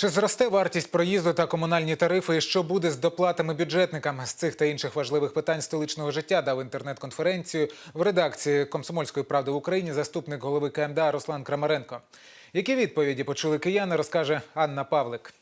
Чи зросте вартість проїзду та комунальні тарифи? І що буде з доплатами бюджетникам? З цих та інших важливих питань столичного життя дав інтернет-конференцію в редакції Комсомольської правди в Україні заступник голови КМДА Руслан Крамаренко. Які відповіді почули кияни, розкаже Анна Павлик.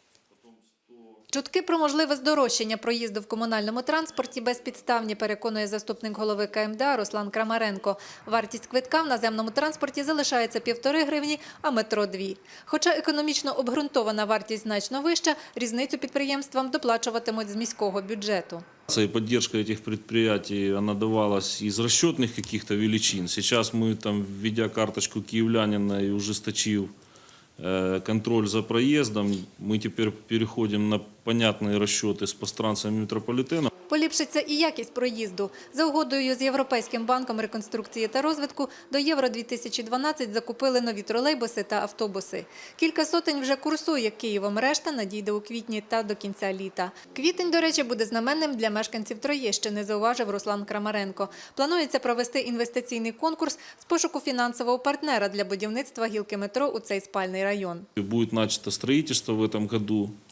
Чутки про можливе здорожчання проїзду в комунальному транспорті безпідставні, переконує заступник голови КМДА Руслан Крамаренко. Вартість квитка в наземному транспорті залишається півтори гривні, а метро – дві. Хоча економічно обґрунтована вартість значно вища, різницю підприємствам доплачуватимуть з міського бюджету. И поддержка этих предприятий, она давалась из расчетных каких-то величин. Сейчас мы, там, введя карточку киевлянина и ужесточив э, контроль за проездом, мы теперь переходим на понятные расчеты с постранцами метрополитена. Поліпшиться і якість проїзду. За угодою з Європейським банком реконструкції та розвитку до Євро-2012 закупили нові тролейбуси та автобуси. Кілька сотень вже курсує Києвом, решта надійде у квітні та до кінця літа. Квітень, до речі, буде знаменним для мешканців Троєщини, зауважив Руслан Крамаренко. Планується провести інвестиційний конкурс з пошуку фінансового партнера для будівництва гілки метро у цей спальний район. И Будет начато строительство в году, э,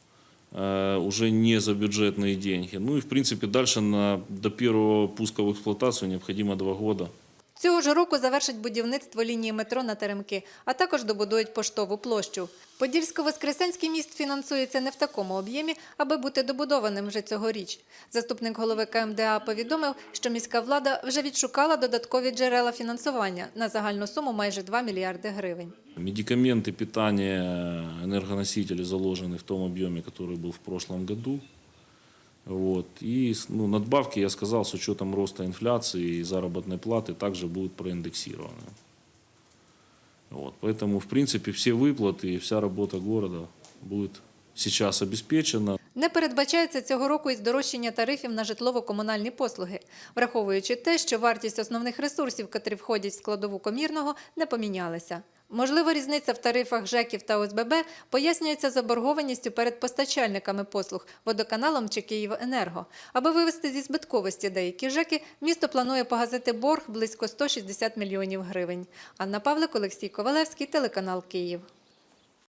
уже не за бюджетные деньги. Ну и, в принципе, дальше на, до первого пуска в эксплуатацию необходимо два года. Цього ж року завершать будівництво лінії метро на Теремки, а також добудують поштову площу. Подільсько-Воскресенський міст фінансується не в такому об'ємі, аби бути добудованим вже цьогоріч. Заступник голови КМДА повідомив, що міська влада вже відшукала додаткові джерела фінансування на загальну суму майже 2 мільярди гривень. Медикаменты, питание, энергоносители заложены в том объеме, который был в прошлом году. Вот. И ну, надбавки, я сказал, с учетом роста инфляции и заработной платы также будут проиндексированы. Вот. Поэтому, в принципе, все выплаты и вся работа города будет сейчас обеспечена. Не передбачається цього року і здорожчання тарифів на житлово-комунальні послуги, враховуючи те, що вартість основних ресурсів, котрі входять в складову комірного, не помінялася. Можливо, різниця в тарифах ЖЕКів та ОСББ пояснюється заборгованістю перед постачальниками послуг – водоканалом чи «Київенерго». Аби вивести зі збитковості деякі ЖЕКи, місто планує погасити борг близько 160 мільйонів гривень. Анна Павлик, Олексій Ковалевський, телеканал «Київ».